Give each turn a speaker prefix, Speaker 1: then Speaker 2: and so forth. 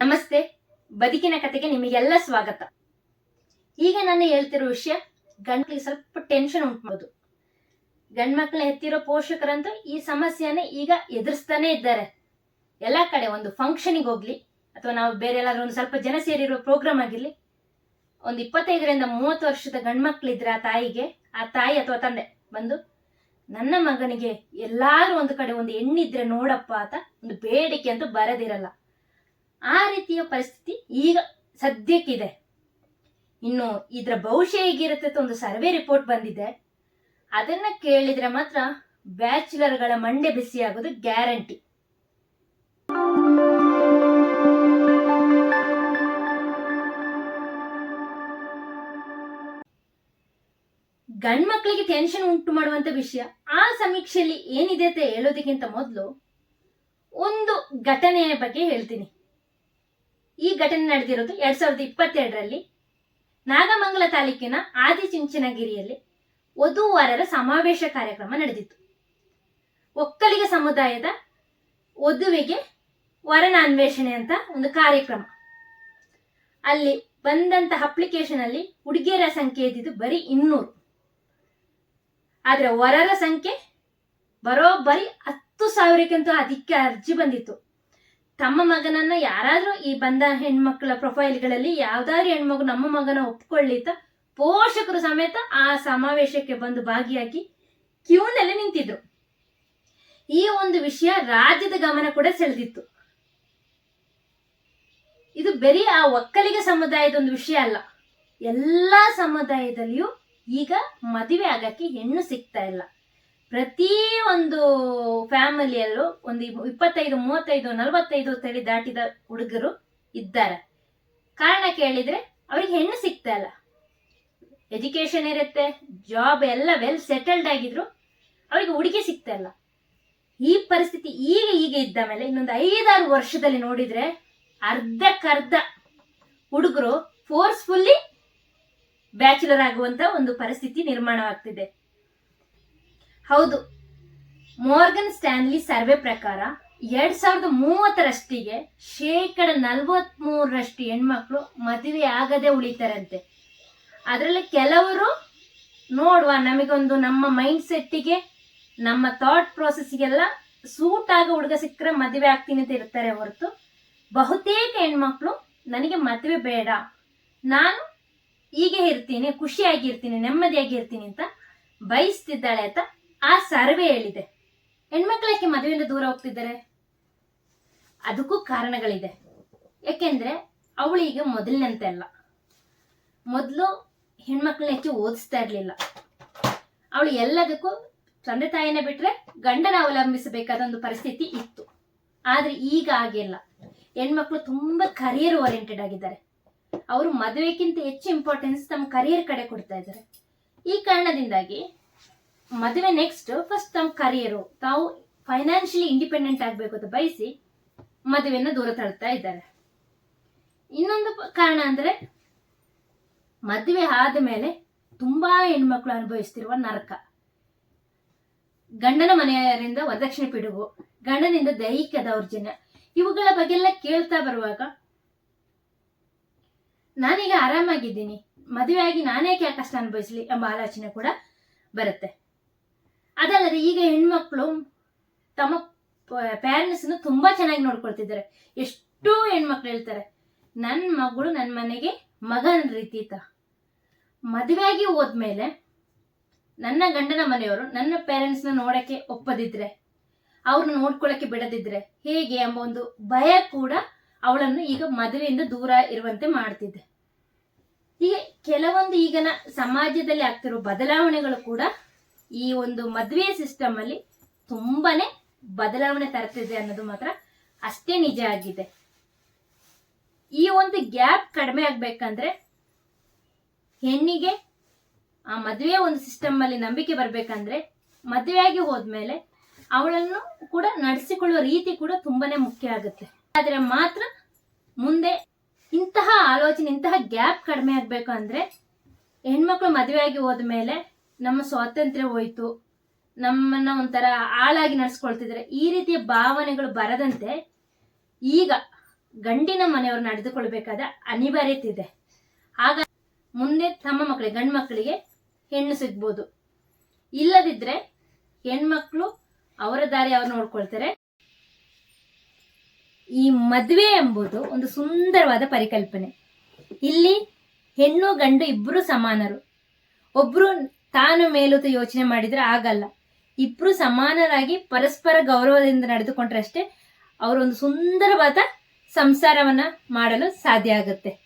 Speaker 1: ನಮಸ್ತೆ, ಬದುಕಿನ ಕತೆಗೆ ನಿಮಗೆಲ್ಲ ಸ್ವಾಗತ. ಈಗ ನಾನು ಹೇಳ್ತಿರೋ ವಿಷಯ ಗಂಡ್ಮಕ್ಳಿಗೆ ಸ್ವಲ್ಪ ಟೆನ್ಷನ್ ಉಂಟು ಗಂಡ್ಮಕ್ಳ ಹೆತ್ತಿರೋ ಪೋಷಕರಂತೂ ಈ ಸಮಸ್ಯೆನ ಈಗ ಎದುರಿಸ್ತಾನೆ ಇದ್ದಾರೆ. ಎಲ್ಲ ಕಡೆ ಒಂದು ಫಂಕ್ಷನಿಗೆ ಹೋಗ್ಲಿ, ಅಥವಾ ನಾವು ಬೇರೆ ಎಲ್ಲಾದ್ರೂ ಒಂದು ಸ್ವಲ್ಪ ಜನ ಸೇರಿರೋ ಪ್ರೋಗ್ರಾಮ್ ಆಗಿರ್ಲಿ, ಒಂದು ಇಪ್ಪತ್ತೈದರಿಂದ ಮೂವತ್ತು ವರ್ಷದ ಗಂಡ್ಮಕ್ಳಿದ್ರೆ ಆ ತಾಯಿಗೆ, ಆ ತಾಯಿ ಅಥವಾ ತಂದೆ ಬಂದು, ನನ್ನ ಮಗನಿಗೆ ಎಲ್ಲಾರು ಒಂದು ಕಡೆ ಒಂದು ಹೆಣ್ಣಿದ್ರೆ ನೋಡಪ್ಪ ಅಂತ ಒಂದು ಬೇಡಿಕೆ ಅಂತೂ ಬರದಿರಲ್ಲ. ಆ ರೀತಿಯ ಪರಿಸ್ಥಿತಿ ಈಗ ಸದ್ಯಕ್ಕಿದೆ. ಇನ್ನು ಇದರ ಭವಿಷ್ಯ ಹೇಗಿರುತ್ತೆ ಒಂದು ಸರ್ವೆ ರಿಪೋರ್ಟ್ ಬಂದಿದೆ. ಅದನ್ನ ಕೇಳಿದ್ರೆ ಮಾತ್ರ ಬ್ಯಾಚುಲರ್ಗಳ ಮಂಡೆ ಬಿಸಿ ಆಗೋದು ಗ್ಯಾರಂಟಿ. ಗಂಡ್ಮಕ್ಳಿಗೆ ಟೆನ್ಷನ್ ಉಂಟು ಮಾಡುವಂತ ವಿಷಯ, ಆ ಸಮೀಕ್ಷೆಯಲ್ಲಿ ಏನಿದೆ ಅಂತ ಹೇಳೋದಕ್ಕಿಂತ ಮೊದಲು ಒಂದು ಘಟನೆಯ ಬಗ್ಗೆ ಹೇಳ್ತೀನಿ. ಈ ಘಟನೆ ನಡೆದಿರೋದು ಎರಡ್ ಸಾವಿರದ ಇಪ್ಪತ್ತೆರಡರಲ್ಲಿ ನಾಗಮಂಗಲ ತಾಲೂಕಿನ ಆದಿಚುಂಚನಗಿರಿಯಲ್ಲಿ ವಧುವಾರರ ಸಮಾವೇಶ ಕಾರ್ಯಕ್ರಮ ನಡೆದಿತ್ತು. ಒಕ್ಕಲಿಗ ಸಮುದಾಯದ ವಧುವಿಗೆ ವರನ ಅನ್ವೇಷಣೆ ಅಂತ ಒಂದು ಕಾರ್ಯಕ್ರಮ. ಅಲ್ಲಿ ಬಂದಂತ ಅಪ್ಲಿಕೇಶನ್ ಅಲ್ಲಿ ಹುಡುಗಿಯರ ಸಂಖ್ಯೆ ಇದ್ದಿದ್ದು ಬರೀ ಇನ್ನೂರು. ಆದ್ರೆ ವರರ ಸಂಖ್ಯೆ ಬರೋಬ್ಬರಿ ಹತ್ತು ಸಾವಿರಕ್ಕಿಂತ ಅದಕ್ಕೆ ಅರ್ಜಿ ಬಂದಿತ್ತು. ತಮ್ಮ ಮಗನನ್ನ ಯಾರಾದ್ರೂ ಈ ಬಂದ ಹೆಣ್ಮಕ್ಳ ಪ್ರೊಫೈಲ್ಗಳಲ್ಲಿ ಯಾವ್ದಾದ್ರು ಹೆಣ್ಮಗು ನಮ್ಮ ಮಗನ ಒಪ್ಕೊಳ್ಳಿ ಅಂತ ಪೋಷಕರು ಸಮೇತ ಆ ಸಮಾವೇಶಕ್ಕೆ ಬಂದು ಭಾಗಿಯಾಗಿ ಕ್ಯೂನಲ್ಲಿ ನಿಂತಿದ್ರು. ಈ ಒಂದು ವಿಷಯ ರಾಜ್ಯದ ಗಮನ ಕೂಡ ಸೆಳೆದಿತ್ತು. ಇದು ಬರೀ ಆ ಒಕ್ಕಲಿಗ ಸಮುದಾಯದ ಒಂದು ವಿಷಯ ಅಲ್ಲ. ಎಲ್ಲಾ ಸಮುದಾಯದಲ್ಲಿಯೂ ಈಗ ಮದುವೆ ಆಗಕ್ಕೆ ಹೆಣ್ಣು ಸಿಗ್ತಾ ಇಲ್ಲ. ಪ್ರತಿ ಒಂದು ಫ್ಯಾಮಿಲಿಯಲ್ಲೂ ಒಂದು ಇಪ್ಪತ್ತೈದು, ಮೂವತ್ತೈದು, ನಲವತ್ತೈದು ತಲೆ ದಾಟಿದ ಹುಡುಗರು ಇದ್ದಾರೆ. ಕಾರಣ ಕೇಳಿದ್ರೆ ಅವ್ರಿಗೆ ಹೆಣ್ಣು ಸಿಗ್ತಾ ಇಲ್ಲ. ಎಜುಕೇಶನ್ ಇರುತ್ತೆ ಜಾಬ್ ಎಲ್ಲ ವೆಲ್ ಸೆಟಲ್ಡ್ ಆಗಿದ್ರು ಅವ್ರಿಗೆ ಹುಡುಗಿ ಸಿಗ್ತಾ ಇಲ್ಲ. ಈ ಪರಿಸ್ಥಿತಿ ಈಗ ಈಗ ಇದ್ದ ಮೇಲೆ ಇನ್ನೊಂದು ಐದಾರು ವರ್ಷದಲ್ಲಿ ನೋಡಿದ್ರೆ ಅರ್ಧಕ್ಕರ್ಧ ಹುಡುಗರು ಫೋರ್ಸ್ಫುಲ್ಲಿ ಬ್ಯಾಚುಲರ್ ಆಗುವಂತ ಒಂದು ಪರಿಸ್ಥಿತಿ ನಿರ್ಮಾಣವಾಗ್ತಿದೆ. ಹೌದು. ಮೋರ್ಗನ್ ಸ್ಟ್ಯಾನ್ಲಿ ಸರ್ವೆ ಪ್ರಕಾರ ಎರಡ್ ಸಾವಿರದ ಮೂವತ್ತರಷ್ಟಿಗೆ ಶೇಕಡ ನಲ್ವತ್ಮೂರರಷ್ಟು ಹೆಣ್ಮಕ್ಳು ಮದುವೆ ಆಗದೆ ಉಳಿತಾರಂತೆ. ಅದರಲ್ಲಿ ಕೆಲವರು, ನೋಡುವ ನಮಗೊಂದು ನಮ್ಮ ಮೈಂಡ್ ಸೆಟ್ಟಿಗೆ ನಮ್ಮ ಥಾಟ್ ಪ್ರೋಸೆಸ್ಗೆಲ್ಲ ಸೂಟ್ ಆಗ ಹುಡುಗ ಸಿಕ್ಕರೆ ಮದುವೆ ಆಗ್ತೀನಿ ಅಂತ ಇರ್ತಾರೆ ಹೊರತು ಬಹುತೇಕ ಹೆಣ್ಮಕ್ಳು ನನಗೆ ಮದುವೆ ಬೇಡ. ನಾನು ಹೀಗೆ ಇರ್ತೀನಿ ಖುಷಿಯಾಗಿರ್ತೀನಿ ನೆಮ್ಮದಿಯಾಗಿರ್ತೀನಿ ಅಂತ ಬಯಸ್ತಿದ್ದಾಳೆ ಅಂತ ಆ ಸರ್ವೆ ಹೇಳಿದೆ ಹೆಣ್ಮಕ್ಳು ಯಾಕೆ ಮದುವೆಯಿಂದ ದೂರ ಹೋಗ್ತಿದ್ದಾರೆ? ಅದಕ್ಕೂ ಕಾರಣಗಳಿದೆ. ಯಾಕೆಂದ್ರೆ ಅವಳು ಈಗ ಮೊದಲಿನಂತೆ ಅಲ್ಲ. ಮೊದಲು ಹೆಣ್ಮಕ್ಳನ್ನ ಹೆಚ್ಚು ಓದಿಸ್ತಾ ಇರಲಿಲ್ಲ? ಅವಳು ಎಲ್ಲದಕ್ಕೂ ತಂದೆ ತಾಯಿನ ಬಿಟ್ರೆ ಗಂಡನ ಅವಲಂಬಿಸಬೇಕಾದ ಒಂದು ಪರಿಸ್ಥಿತಿ ಇತ್ತು. ಆದ್ರೆ ಈಗ ಆಗಿಲ್ಲ ಹೆಣ್ಮಕ್ಳು ತುಂಬಾ ಕರಿಯರ್ ಓರಿಯೆಂಟೆಡ್ ಆಗಿದ್ದಾರೆ. ಅವರು ಮದುವೆಗಿಂತ ಹೆಚ್ಚು ಇಂಪಾರ್ಟೆನ್ಸ್ ತಮ್ಮ ಕರಿಯರ್ ಕಡೆ ಕೊಡ್ತಾ ಇದ್ದಾರೆ. ಈ ಕಾರಣದಿಂದಾಗಿ ಮದುವೆ ನೆಕ್ಸ್ಟ್ ಫಸ್ಟ್ ತಮ್ಮ ಕರಿಯರು ತಾವು ಫೈನಾನ್ಷಿಯಲಿ ಇಂಡಿಪೆಂಡೆಂಟ್ ಆಗಬೇಕು ಅಂತ ಬಯಸಿ ಮದುವೆಯನ್ನು ದೂರ ತಳ್ತಾ ಇದ್ದಾರೆ. ಇನ್ನೊಂದು ಕಾರಣ ಅಂದ್ರೆ ಮದುವೆ ಆದ ಮೇಲೆ ತುಂಬಾ ಹೆಣ್ಮಕ್ಳು ಅನುಭವಿಸ್ತಿರುವ ನರಕ. ಗಂಡನ ಮನೆಯವರಿಂದ ವರದಕ್ಷಿಣೆ ಪಿಡುಗು, ಗಂಡನಿಂದ ದೈಹಿಕ ದೌರ್ಜನ್ಯ ಇವುಗಳ ಬಗ್ಗೆ ಎಲ್ಲ ಕೇಳ್ತಾ ಬರುವಾಗ ನಾನೀಗ ಆರಾಮಾಗಿದ್ದೀನಿ. ಮದುವೆಯಾಗಿ ಆ ಕಷ್ಟ ಅನುಭವಿಸ್ಲಿ ಎಂಬ ಆಲೋಚನೆ ಕೂಡ ಬರುತ್ತೆ. ಅದಲ್ಲದೆ ಈಗ ಹೆಣ್ಮಕ್ಳು ತಮ್ಮ ಪ್ಯಾರೆಂಟ್ಸ್ ತುಂಬಾ ಚೆನ್ನಾಗಿ ನೋಡ್ಕೊಳ್ತಿದ್ದಾರೆ. ಎಷ್ಟೋ ಹೆಣ್ಮಕ್ಳು ಹೇಳ್ತಾರೆ ನನ್ನ ಮಗಳು ನನ್ನ ಮನೆಗೆ ಮಗನ ರೀತಿ ತ ಮದುವೆಯಾಗಿ ಹೋದ್ಮೇಲೆ ನನ್ನ ಗಂಡನ ಮನೆಯವರು ನನ್ನ ಪೇರೆಂಟ್ಸ್ನ ನೋಡಕ್ಕೆ ಒಪ್ಪದಿದ್ರೆ ಅವ್ರನ್ನ ನೋಡ್ಕೊಳಕ್ಕೆ ಬಿಡದಿದ್ರೆ ಹೇಗೆ ಎಂಬ ಒಂದು ಭಯ ಕೂಡ ಅವಳನ್ನು ಈಗ ಮದುವೆಯಿಂದ ದೂರ ಇರುವಂತೆ ಮಾಡ್ತಿದ್ದೆ ಹೀಗೆ ಕೆಲವೊಂದು ಈಗಿನ ಸಮಾಜದಲ್ಲಿ ಆಗ್ತಿರೋ ಬದಲಾವಣೆಗಳು ಕೂಡ ಈ ಒಂದು ಮದುವೆ ಸಿಸ್ಟಮ್ ಅಲ್ಲಿ ತುಂಬಾನೇ ಬದಲಾವಣೆ ತರ್ತಿದೆ ಅನ್ನೋದು ಮಾತ್ರ ಅಷ್ಟೇ ನಿಜ ಆಗಿದೆ. ಈ ಒಂದು ಗ್ಯಾಪ್ ಕಡಿಮೆ ಆಗ್ಬೇಕಂದ್ರೆ ಹೆಣ್ಣಿಗೆ ಆ ಮದುವೆ ಒಂದು ಸಿಸ್ಟಮ್ ಅಲ್ಲಿ ನಂಬಿಕೆ ಬರ್ಬೇಕಂದ್ರೆ ಮದುವೆಯಾಗಿ ಹೋದ್ಮೇಲೆ ಅವಳನ್ನು ಕೂಡ ನಡೆಸಿಕೊಳ್ಳುವ ರೀತಿ ಕೂಡ ತುಂಬಾನೇ ಮುಖ್ಯ ಆಗುತ್ತೆ. ಆದ್ರೆ ಮಾತ್ರ ಮುಂದೆ ಇಂತಹ ಆಲೋಚನೆ, ಇಂತಹ ಗ್ಯಾಪ್ ಕಡಿಮೆ ಆಗ್ಬೇಕು ಅಂದ್ರೆ ಹೆಣ್ಮಕ್ಳು ಮದುವೆಯಾಗಿ ಹೋದ್ಮೇಲೆ ನಮ್ಮ ಸ್ವಾತಂತ್ರ್ಯ ಹೋಯ್ತು. ನಮ್ಮನ್ನ ಒಂಥರ ಆಳಾಗಿ ನಡೆಸ್ಕೊಳ್ತಿದ್ರೆ. ಈ ರೀತಿಯ ಭಾವನೆಗಳು ಬರದಂತೆ ಈಗ ಗಂಡಿನ ಮನೆಯವರು ನಡೆದುಕೊಳ್ಬೇಕಾದ ಅನಿವಾರ್ಯತೆ ಇದೆ. ಆಗ ಮುಂದೆ ತಮ್ಮ ಮಕ್ಕಳಿಗೆ, ಗಂಡು ಮಕ್ಕಳಿಗೆ ಹೆಣ್ಣು ಸಿಗ್ಬೋದು. ಇಲ್ಲದಿದ್ರೆ ಹೆಣ್ಮಕ್ಳು ಅವರ ದಾರಿ ಅವ್ರು ನೋಡ್ಕೊಳ್ತಾರೆ. ಈ ಮದುವೆ ಎಂಬುದು ಒಂದು ಸುಂದರವಾದ ಪರಿಕಲ್ಪನೆ. ಇಲ್ಲಿ ಹೆಣ್ಣು ಗಂಡು ಇಬ್ಬರು ಸಮಾನರು. ಒಬ್ರು ತಾನು ಮೇಲುತ ಯೋಚನೆ ಮಾಡಿದ್ರೆ ಆಗಲ್ಲ. ಇಬ್ರು ಸಮಾನರಾಗಿ ಪರಸ್ಪರ ಗೌರವದಿಂದ ನಡೆದುಕೊಂಡ್ರಷ್ಟೇ ಅವರೊಂದು ಸುಂದರವಾದ ಸಂಸಾರವನ್ನ ಮಾಡಲು ಸಾಧ್ಯ ಆಗುತ್ತೆ.